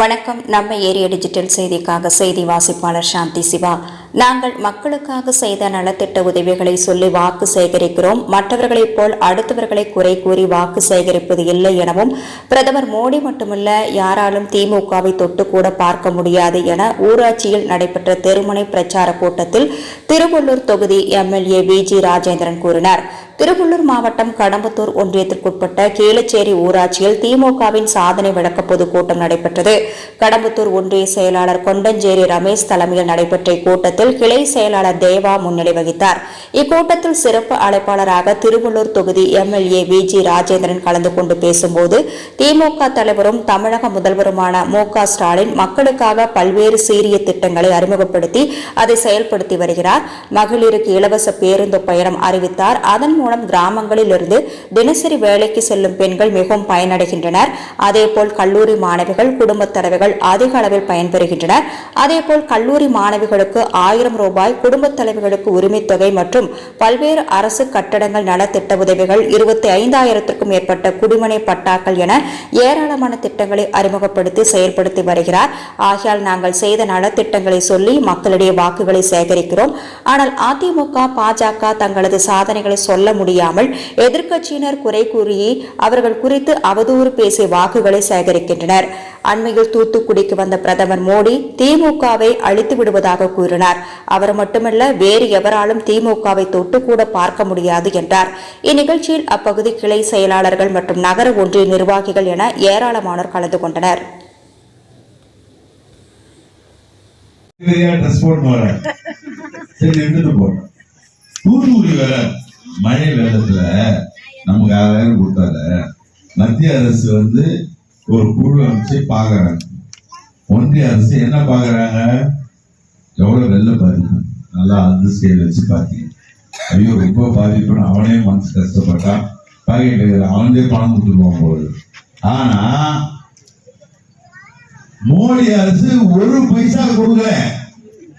வணக்கம். நம்ம area digital செய்திக்காக செய்தி வாசிப்பாளர் சாந்தி சிவா. நாங்கள் மக்களுக்காக செய்த நலத்திட்ட உதவிகளை சொல்லி வாக்கு சேகரிக்கிறோம். மற்றவர்களைப் போல் அடுத்தவர்களை குறை கூறி வாக்கு சேகரிப்பது இல்லை எனவும் பிரதமர் மோடி மட்டுமல்ல யாராலும் திமுகவை தொட்டு கூட பார்க்க முடியாது என ஊராட்சியில் நடைபெற்ற தெருமுனை பிரச்சார கூட்டத்தில் திருவள்ளூர் தொகுதி எம்எல்ஏ வி ஜி ராஜேந்திரன் கூறினார். திருவள்ளூர் மாவட்டம் கடம்பத்தூர் ஒன்றியத்திற்குட்பட்ட கீழச்சேரி ஊராட்சியில் திமுகவின் சாதனை விளக்க பொதுக்கூட்டம் நடைபெற்றது. கடம்பத்தூர் ஒன்றிய செயலாளர் கொண்டஞ்சேரி ரமேஷ் தலைமையில் நடைபெற்ற இக்கூட்டத்தில் கிளை செயலாளர் தேவா முன்னிலை வகித்தார். இக்கூட்டத்தில் சிறப்பு அழைப்பாளராக திருவள்ளூர் தொகுதி எம்எல்ஏ வி ஜி ராஜேந்திரன் கலந்து கொண்டு பேசும்போது திமுக தலைவரும் தமிழக முதல்வருமான மு க ஸ்டாலின் மக்களுக்காக பல்வேறு சீரிய திட்டங்களை அறிமுகப்படுத்தி அதை செயல்படுத்தி வருகிறார். மகளிருக்கு இலவச பேருந்து பயணம் அறிவித்தார். அதன் மூலம் கிராமங்களில் இருந்து தினசரி வேலைக்கு செல்லும் பெண்கள் மிகவும் பயனடைகின்றனர். அதேபோல் கல்லூரி மாணவிகள் குடும்பத் தலைவர்கள் அதிக அளவில் பயன்பெறுகின்றனர். அதேபோல் கல்லூரி மாணவிகளுக்கு ஆயிரம் ஆயிரம் ரூபாய் குடும்பத் தலைவர்களுக்கு உரிமைத் தொகை மற்றும் பல்வேறு அரசு கட்டடங்கள் நலத்திட்ட உதவிகள் இருபத்தி ஐந்தாயிரத்திற்கும் மேற்பட்ட குடிமனை பட்டாக்கள் என ஏராளமான திட்டங்களை அறிமுகப்படுத்தி செயல்படுத்தி வருகிறார். ஆகையால் நாங்கள் செய்த நலத்திட்டங்களை சொல்லி மக்களிடையே வாக்குகளை சேகரிக்கிறோம். ஆனால் அதிமுக பாஜக தங்களது சாதனைகளை சொல்ல முடியாமல் எதிர்க்கட்சியினர் குறை கூறி அவர்கள் குறித்து அவதூறு பேசிய வாக்குகளை சேகரிக்கின்றனர். அண்மையில் தூத்துக்குடிக்கு வந்த பிரதமர் மோடி திமுகவை அழித்து விடுவதாக கூறினார். அவர் மட்டுமல்ல வேறு எவராலும் திமுகவை தொட்டு கூட பார்க்க முடியாது என்றார். இந்நிகழ்ச்சியில் அப்பகுதி கிளை செயலாளர்கள் மற்றும் நகர ஒன்றிய நிர்வாகிகள் என ஏராளமானோர் கலந்து கொண்டனர். தூத்துக்குடி வேற மழை நமக்கு ஆறாயிரம் கொடுத்தாரு மத்திய அரசு வந்து ஒரு குழு அமைச்சு பாக்குறாங்க. ஒன்றிய அரசு என்ன பாக்குறாங்க? எவ்வளவு வெள்ள பாதிப்பு. நல்லா அந்த ஸ்கேல் வச்சு பார்த்தீங்க ஐயோ ரொம்ப பாதிப்புன்னு அவனே மனசு கஷ்டப்பட்டான் பாக்கெட்டு அவனே பணம் கொடுத்துருவான் போது ஆனா மோடி அரசு ஒரு பைசா கொடுக்கல.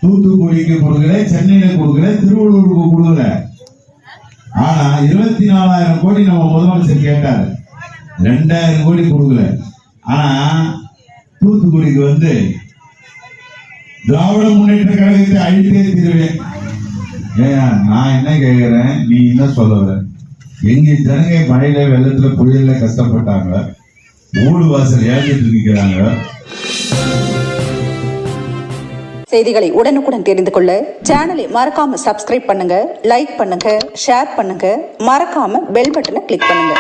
தூத்துக்குடிக்கு கொடுக்கல சென்னையில கொடுக்கல திருவள்ளூருக்கு கொடுக்கல. ஆனா இருபத்தி நாலாயிரம் கோடி நம்ம முதலமைச்சர் கேட்டாரு. ரெண்டாயிரம் கோடி கொடுக்கல. ஆனா தூத்துக்குடிக்கு வந்து திராவிட முன்னேற்ற கழகத்தை அழித்தே தீருவேன். ஏன் நான் என்ன கேட்கிறேன் நீ என்ன சொல்லுவ எங்க ஜனங்க மழையில வெள்ளத்துல புயல்ல கஷ்டப்பட்டாங்க. ஊடு வாசல் ஏழ்ந்துட்டு நிற்கிறாங்க செய்திகளை உடனுக்குடன் தெரிந்து கொள்ள சேனலை மறக்காம சப்ஸ்கிரைப் பண்ணுங்க லைக் பண்ணுங்க ஷேர் பண்ணுங்க. மறக்காம பெல் பட்டனை கிளிக் பண்ணுங்க.